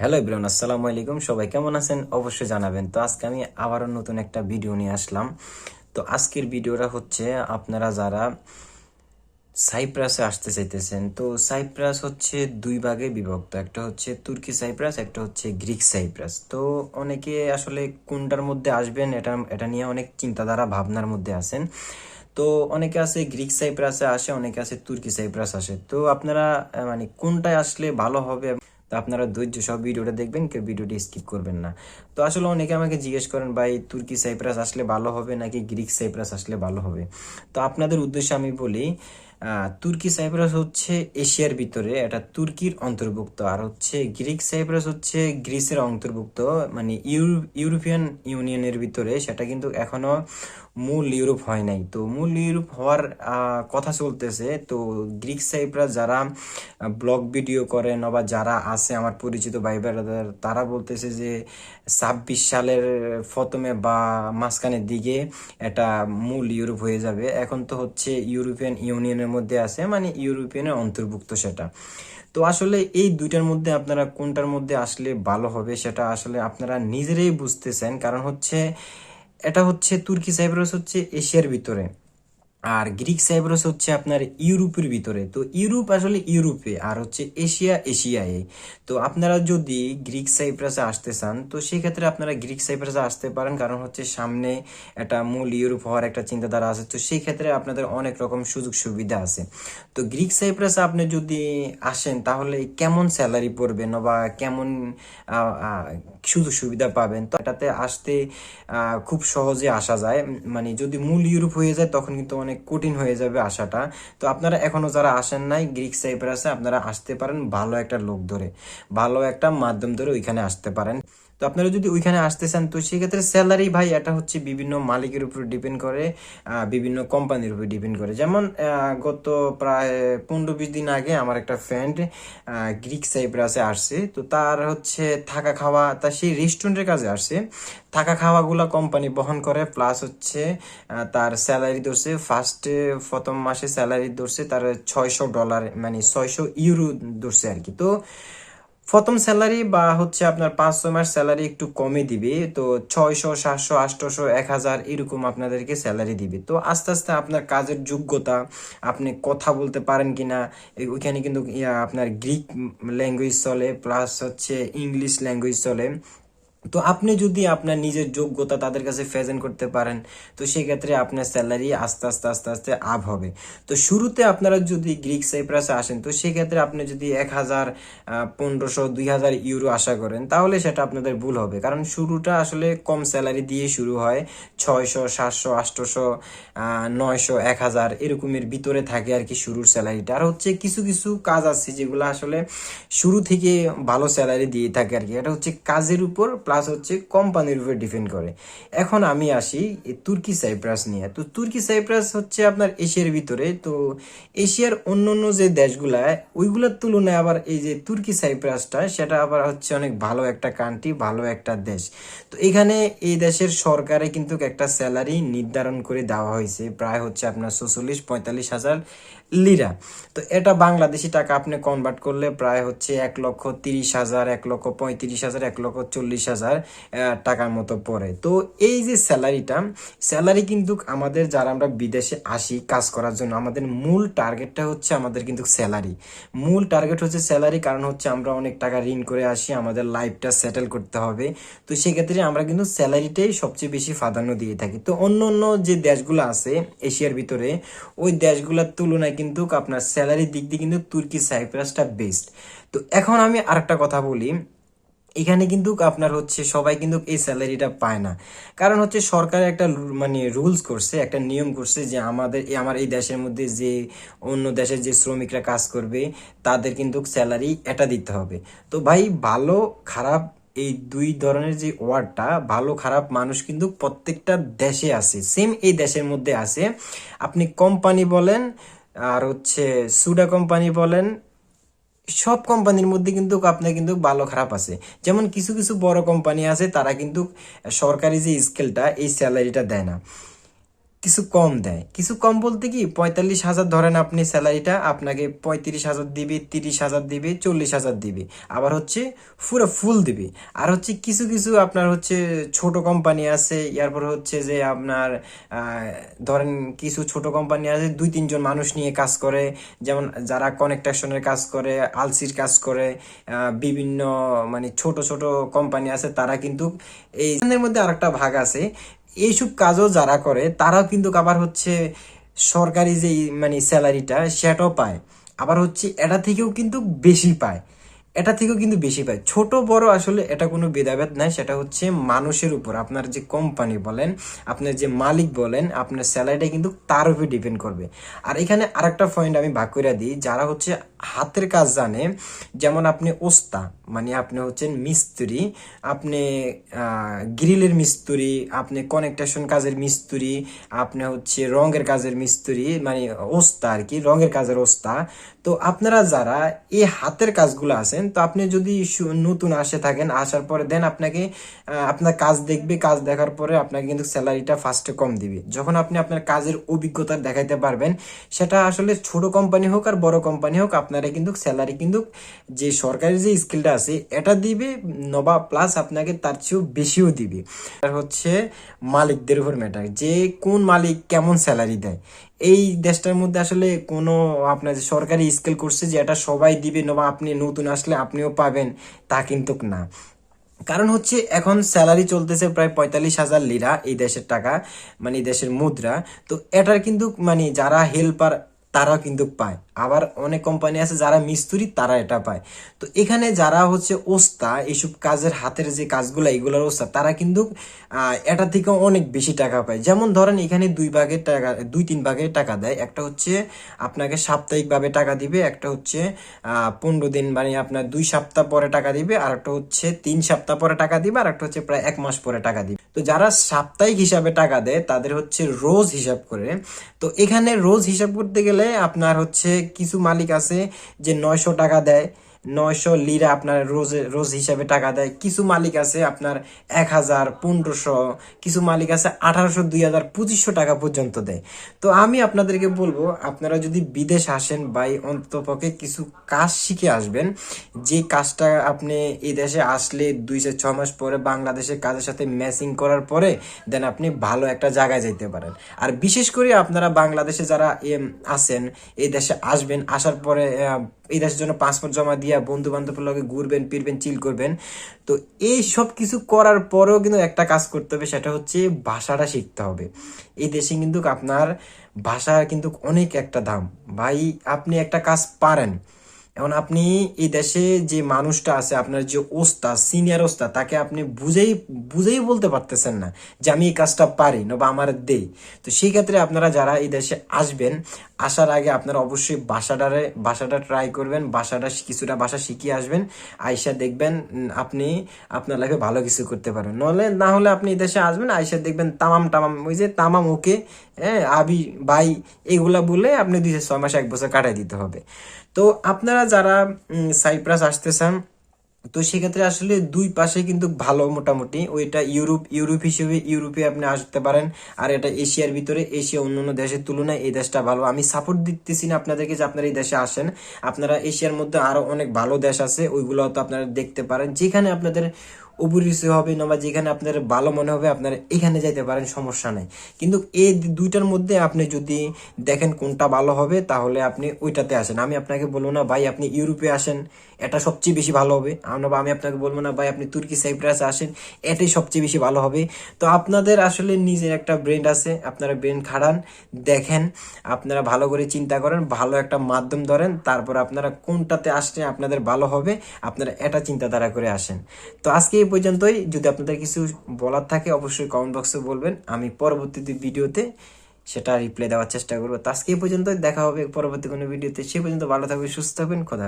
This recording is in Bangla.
হ্যালো ইব্রাহিম আসসালামু আলাইকুম। সবাই কেমন আছেন? অবশ্যই জানাবেন। তো আজকে আমি আবারও নতুন একটা ভিডিও নিয়ে আসলাম। তো আজকের ভিডিওটা হচ্ছে আপনারা যারা সাইপ্রাসে আসতে চাইতেছেন, তো সাইপ্রাস হচ্ছে দুই ভাগে বিভক্ত। একটা হচ্ছে তুর্কি সাইপ্রাস, একটা হচ্ছে গ্রিক সাইপ্রাস। তো অনেকে আসলে কোনটার মধ্যে আসবেন, এটা এটা নিয়ে অনেক চিন্তাধারা, ভাবনার মধ্যে আছেন। তো অনেকে আছে গ্রিক সাইপ্রাসে আসে, অনেকে আছে তুর্কি সাইপ্রাস আসে। তো আপনারা মানে কোনটায় আসলে ভালো হবে তো আপনারা ধৈর্য সব ভিডিওটা দেখবেন, কেউ ভিডিওটি স্কিপ করবেন না। তো আসলে অনেকে আমাকে জিজ্ঞেস করেন, ভাই, তুর্কি, সাইপ্রাস আসলে ভালো হবে নাকি গ্রিক, সাইপ্রাস আসলে ভালো হবে? তো আপনাদের উদ্দেশ্যে আমি বলি তুর্কি সাইপ্রাস হচ্ছে এশিয়ার ভিতরে, এটা তুর্কির অন্তর্ভুক্ত। আর হচ্ছে গ্রিক সাইপ্রাস হচ্ছে গ্রিসের অন্তর্ভুক্ত মানে ইউরো, ইউরোপিয়ান ইউনিয়নের ভিতরে, সেটা কিন্তু এখনও মূল ইউরোপ হয় নাই। তো মূল ইউরোপ হওয়ার কথা চলতেছে। তো গ্রিক সাইপ্রাস যারা ব্লগ ভিডিও করেন বা যারা আছে আমার পরিচিত ভাই বেড়াদার তারা বলতেছে যে ছাব্বিশ সালের প্রথমে বা মাঝখানের দিকে এটা মূল ইউরোপ হয়ে যাবে। এখন তো হচ্ছে ইউরোপিয়ান ইউনিয়নের মধ্যে আছে মানে ইউরোপিয়ানের অন্তর্ভুক্ত সেটা। তো আসলে এই দুইটার মধ্যে আপনারা কোনটার মধ্যে আসলে ভালো হবে সেটা আসলে আপনারা নিজেরাই বুঝতেছেন। কারণ হচ্ছে, এটা হচ্ছে তুর্কি সাইপ্রাস হচ্ছে এশিয়ার ভিতরে। আর গ্রিক সাইপ্রাস হচ্ছে আপনার ইউরোপের ভিতরে। তো ইউরোপ আসলে ইউরোপে আর হচ্ছে এশিয়া, এশিয়ায়। তো আপনারা যদি গ্রিক সাইপ্রাসে আসতে চান, তো সেক্ষেত্রে আপনারা গ্রিক সাইপ্রাসে আসতে পারেন। কারণ হচ্ছে সামনে একটা মূল ইউরোপ হওয়ার একটা চিন্তাধারা আছে। তো সেই ক্ষেত্রে আপনাদের অনেক রকম সুযোগ সুবিধা আছে। তো গ্রিক সাইপ্রাসে আপনি যদি আসেন, তাহলে কেমন স্যালারি পড়বেন বা কেমন সুযোগ সুবিধা পাবেন? তো এটাতে আসতে খুব সহজে আসা যায়। মানে যদি মূল ইউরোপ হয়ে যায়, তখন কিন্তু অনেক কঠিন হয়ে যাবে আসাটা তো আপনারা এখনও যারা আসেন নাই, গ্রিক সাইপ্রাসে আপনারা আসতে পারেন ভালো একটা লোক ধরে, ভালো একটা মাধ্যম ধরে ওইখানে আসতে পারেন। তো আপনারা যদি ওইখানে আসতে চান তো সেক্ষেত্রে স্যালারি ভাই এটা হচ্ছে বিভিন্ন মালিকের উপর ডিপেন্ড করে বিভিন্ন কোম্পানির উপর ডিপেন্ড করে। যেমন গত প্রায় পনেরো বিশ দিন আগে আমার একটা ফ্রেন্ড গ্রিক সাইপ্রাসে আসছে। তো তার হচ্ছে থাকা খাওয়া, তা সেই রেস্টুরেন্টের কাজে আসছে। থাকা খাওয়াগুলো কোম্পানি বহন করে প্লাস হচ্ছে তার স্যালারি ধরছে। ফার্স্টে প্রথম মাসে স্যালারি ধরছে, তার ছয়শো ডলার মানে ছয়শো ইউরো ধরছে আর কি। তো প্রথম স্যালারি বা হচ্ছে আপনার পাঁচ, ছয় মাস স্যালারি একটু কমে দিবে, তো ছয়শো, সাতশো আটশোশো এক হাজার এরকম আপনাদেরকে স্যালারি দিবে। তো আস্তে আস্তে আপনার কাজের যোগ্যতা, আপনি কথা বলতে পারেন কি না ওইখানে কিন্তু আপনার গ্রিক ল্যাঙ্গুয়েজ চলে প্লাস হচ্ছে ইংলিশ ল্যাঙ্গুয়েজ চলে। তো আপনি যদি আপনার নিজের যোগ্যতা তাদের কাছে প্রেজেন্ট করতে পারেন, তো সেক্ষেত্রে আপনার স্যালারি আস্তে আস্তে আস্তে আস্তে আপ হবে। তো শুরুতে আপনারা যদি গ্রিক সাইপ্রাসে আসেন, তো সেক্ষেত্রে আপনি যদি এক হাজার পনেরোশো, দুই হাজার ইউরো আশা করেন, তাহলে সেটা আপনাদের ভুল হবে। কারণ শুরুটা আসলে কম স্যালারি দিয়ে শুরু হয়, ছয়শো, সাতশো, আটশোশো নয়শো, এক হাজার এরকমের ভিতরে থাকে আর কি শুরুর স্যালারিটা আর হচ্ছে কিছু কিছু কাজ আছে যেগুলো আসলে শুরু থেকে ভালো স্যালারি দিয়ে থাকে আর কি। এটা হচ্ছে কাজের উপর প্লাস হচ্ছে কোম্পানির উপর ডিপেন্ড করে। এখন আমি আসি তুর্কি সাইপ্রাস নিয়ে। তো তুর্কি সাইপ্রাস হচ্ছে আপনার এশিয়ার ভিতরে। তো এশিয়ার অন্য অন্য যে দেশগুলা, ওইগুলোর তুলনায় আবার এই যে তুর্কি সাইপ্রাসটা, সেটা আবার হচ্ছে অনেক ভালো একটা কান্ট্রি ভালো একটা দেশ। তো এখানে এই দেশের সরকারে কিন্তু একটা স্যালারি নির্ধারণ করে দেওয়া হয়েছে। প্রায় হচ্ছে আপনার ছচল্লিশ, পঁয়তাল্লিশ হাজার লিরা তো এটা বাংলাদেশি টাকা আপনি কনভার্ট করলে প্রায় হচ্ছে এক লক্ষ তিরিশ হাজার, এক লক্ষ পঁয়ত্রিশ হাজার, এক লক্ষ চল্লিশ হাজার টাকার মতো পড়ে। তো এই যে স্যালারিটা, স্যালারি কিন্তু আমাদের যারা আমরা বিদেশে আসি কাজ করার জন্য, আমাদের মূল টার্গেটটা হচ্ছে আমাদের কিন্তু স্যালারি। মূল টার্গেট হচ্ছে স্যালারি, কারণ হচ্ছে আমরা অনেক টাকা ঋণ করে আসি, আমাদের লাইফটা সেটেল করতে হবে। তো সেক্ষেত্রে আমরা কিন্তু স্যালারিটাই সবচেয়ে বেশি প্রাধান্য দিয়ে থাকি। তো অন্য অন্য যে দেশগুলো আছে, এশিয়ার ভিতরে, ওই দেশগুলোর তুলনায় কিন্তু আপনার স্যালারির দিক দিয়ে কিন্তু তুর্কি সাইপ্রাসটা বেস্ট তো এখন আমি আরেকটা কথা বলি। এখানে কিন্তু আপনার হচ্ছে সবাই কিন্তু এই স্যালারিটা পায় না। কারণ হচ্ছে সরকার একটা মানে রুলস করছে, একটা নিয়ম করছে যে আমাদের আমার এই দেশের মধ্যে যে অন্য দেশের যে শ্রমিকরা কাজ করবে, তাদের কিন্তু স্যালারি এটা দিতে হবে। তো ভাই, ভালো, খারাপ এই দুই ধরনের যে ওয়ার্ডটা ভালো, খারাপ মানুষ কিন্তু প্রত্যেকটা দেশে আছে। সেম এই দেশের মধ্যে আছে। আপনি কোম্পানি বলেন আর হচ্ছে সুডা কোম্পানি বলেন, সব কোম্পানির মধ্যে কিন্তু আপনার কিন্তু ভালো খারাপ আছে। যেমন কিছু কিছু বড় কোম্পানি আছে, তারা কিন্তু সরকারি যে স্কেলটা এই স্যালারিটা দেয় না। কিছু কম দেয়। কিছু কম বলতে কি, পঁয়তাল্লিশ হাজার ধরেন আপনি স্যালারিটা, আপনাকে পঁয়ত্রিশ হাজার দিবে, তিরিশ হাজার দিবে, চল্লিশ হাজার দিবে। আবার হচ্ছে পুরো ফুল দিবে। আর হচ্ছে কিছু কিছু আপনার হচ্ছে ছোট কোম্পানি আছে, এরপর হচ্ছে যে আপনার ধরেন কিছু ছোট কোম্পানি আছে দুই তিনজন মানুষ নিয়ে কাজ করে, যেমন যারা কনেকট্রাকশনের কাজ করে, আলসির কাজ করে বিভিন্ন মানে ছোট ছোট কোম্পানি আছে, তারা কিন্তু এই মধ্যে আরেকটা ভাগ আছে এইসব কাজও যারা করে, তারাও কিন্তু আবার হচ্ছে সরকারি যে মানে স্যালারিটা, সেটাও পায়। আবার হচ্ছে এটা থেকেও কিন্তু বেশি পায়। এটা থেকেও কিন্তু বেশি পায়। ছোট, বড় আসলে এটা কোনো ভেদাভেদ নাই, সেটা হচ্ছে মানুষের উপর। আপনার যে কোম্পানি বলেন, আপনার যে মালিক বলেন, আপনার স্যালারিটা কিন্তু তার উপর ডিপেন্ড করবে। আর এখানে আরেকটা পয়েন্ট আমি ভাগ করে দিই, যারা হচ্ছে হাতের কাজ জানে, যেমন আপনি ওস্তা মানে আপনি হচ্ছেন মিস্ত্রি, আপনি গ্রিলের মিস্ত্রি, আপনি কনেকটেশন কাজের মিস্ত্রি, আপনি হচ্ছে রঙের কাজের মিস্ত্রি মানে ওস্তা আর কি, রঙের কাজের ওস্তা। তো আপনারা যারা এই হাতের কাজগুলো আছেন, তো আপনি যদি নতুন আসে থাকেন, আসার পরে দেন আপনাকে আপনার কাজ দেখবে, কাজ দেখার পরে আপনাকে কিন্তু স্যালারিটা ফার্স্টে কম দিবে। যখন আপনি আপনার কাজের অভিজ্ঞতা দেখাইতে পারবেন, সেটা আসলে ছোট কোম্পানি হোক আর বড় কোম্পানি হোক আপনারা কিন্তু স্যালারি কিন্তু যে সরকারি যে স্কিলটা আছে, এটা দিবে, নবা প্লাস আপনাকে তার চেয়েও বেশিও দিবে। আর হচ্ছে মালিকদের উপর ম্যাটার যে কোন মালিক কেমন স্যালারি দেয়। এই দেশটার মধ্যে আসলে কোনো আপনার যে সরকারি স্কেল করছে যে এটা সবাই দিবে, নবা আপনি নতুন আসলে আপনিও পাবেন, তা কিন্তু না। কারণ হচ্ছে এখন স্যালারি চলতেছে প্রায় পঁয়তাল্লিশ হাজার লিরা এই দেশের টাকা মানে দেশের মুদ্রা। তো এটার কিন্তু মানে যারা হেল্পার তারাও কিন্তু পায়। আবার অনেক কোম্পানি আছে যারা মিস্ত্রি তারা এটা পায়। তো এখানে যারা হচ্ছে ওস্তা এইসব কাজের হাতের যে কাজগুলো, এগুলোর ওস্তা, তারা কিন্তু এটা থেকে অনেক বেশি টাকা পায়। যেমন ধরেন এখানে দুই ভাগের টাকা, দুই তিন ভাগের টাকা দেয়। একটা হচ্ছে আপনাকে সাপ্তাহিকভাবে টাকা দিবে, একটা হচ্ছে পনেরো দিন মানে আপনার দুই সপ্তাহ পরে টাকা দিবে, আর একটা হচ্ছে তিন সপ্তাহ পরে টাকা দিবে, আর একটা হচ্ছে প্রায় এক মাস পরে টাকা দিবে। তো যারা সাপ্তাহিক হিসাবে টাকা দেয়, তাদের হচ্ছে রোজ হিসাব করে। তো এখানে রোজ হিসাব করতে গেলে আপনার হচ্ছে কিছু মালিক আছে যে নয়শো টাকা দেয়। নয়শো লিরা আপনার রোজ রোজ হিসাবে টাকা দেয়। কিছু মালিক আছে আপনার এক হাজার পনেরোশো, কিছু মালিক আছে আঠারোশো, দুই হাজার, পঁচিশশো টাকা পর্যন্ত দেয়। তো আমি আপনাদেরকে বলব, আপনারা যদি বিদেশ আসেন বা অন্তপক্ষে কিছু কাজ শিখে আসবেন, যে কাজটা আপনি এই দেশে আসলে দুই থেকে ছ মাস পরে বাংলাদেশের কাজের সাথে ম্যাচিং করার পরে দেন আপনি ভালো একটা জায়গায় যাইতে পারেন। আর বিশেষ করে আপনারা বাংলাদেশে যারা আছেন, এই দেশে আসবেন, আসার পরে এই দেশের জন্য পাসপোর্ট জমা দিয়া বন্ধু বান্ধবের লগে ঘুরবেন, ফিরবেন চিল করবেন। তো এই সব কিছু করার পরেও কিন্তু একটা কাজ করতে হবে, সেটা হচ্ছে ভাষাটা শিখতে হবে। এই দেশে কিন্তু আপনার ভাষা কিন্তু অনেক একটা দাম। ভাই, আপনি একটা কাজ পারেন। এখন আপনি এই দেশে যে মানুষটা আছে, আপনার যে ওস্তা সিনিয়র ওস্তা তাকে আপনি বুঝেই বুঝেই বলতে পারতেছেন না যে আমি এই কাজটা পারি না বা আমার দেই। তো সেই ক্ষেত্রে আপনারা যারা এই দেশে আসবেন, আসার আগে আপনারা অবশ্যই ভাষাটারে ভাষাটা ট্রাই করবেন ভাষাটা কিছুটা ভাষা শিখিয়ে আসবেন আয়সা দেখবেন আপনি আপনার লাইফে ভালো কিছু করতে পারবেন। নলে, না হলে আপনি এই দেশে আসবেন, আইসা দেখবেন তামাম টামাম ওই যে তামাম ওকে হ্যাঁ আবি, ভাই, এগুলা বলে আপনি দুই ছয় মাস, এক বছর কাটাই দিতে হবে। তো আপনারা যারা সাইপ্রাস আসতে চান তো সেক্ষেত্রে আসলে দুই পাশে কিন্তু ভালো মোটামুটি। ওইটা ইউরোপ ইউরোপ হিসেবে ইউরোপে আপনি আসতে পারেন, আর এটা এশিয়ার ভিতরে, এশিয়া অন্যান্য দেশের তুলনায় এই দেশটা ভালো। আমি সাপোর্ট দিতেছি না আপনাদেরকে যে আপনারা এই দেশে আসেন। আপনারা এশিয়ার মধ্যে আরও অনেক ভালো দেশ আছে ওইগুলো তো আপনারা দেখতে পারেন। যেখানে আপনাদের অভিরুচি হবে না বা যেখানে আপনার ভালো মনে হবে, আপনারা এখানে যাইতে পারেন, সমস্যা নাই। কিন্তু এই দুইটার মধ্যে আপনি যদি দেখেন কোনটা ভালো হবে, তাহলে আপনি ওইটাতে আসেন। আমি আপনাকে বলব না, ভাই, আপনি ইউরোপে আসেন, এটা সবচেয়ে বেশি ভালো হবে। আমরা আমি আপনাকে বলব না, ভাই, আপনি তুর্কি, সাইপ্রাসে আসেন, এটাই সবচেয়ে বেশি ভালো হবে। তো আপনাদের আসলে নিজের একটা ব্রেন আছে, আপনারা ব্রেন খাড়ান দেখেন, আপনারা ভালো করে চিন্তা করেন, ভালো একটা মাধ্যম ধরেন, তারপর আপনারা কোনটাতে আসলে আপনাদের ভালো হবে, আপনারা এটা চিন্তাধারা করে আসেন। তো আজকে পর্যন্তই। যদি আপনাদের কিছু বলার থাকে, অবশ্যই কমেন্ট বক্সে বলবেন। আমি পরবর্তীতে ভিডিওতে সেটা রিপ্লাই দেওয়ার চেষ্টা করব। তো আজকে এই পর্যন্ত দেখা হবে পরবর্তী কোনো ভিডিওতে। সে পর্যন্ত ভালো থাকবেন, সুস্থ থাকবেন। খোদা।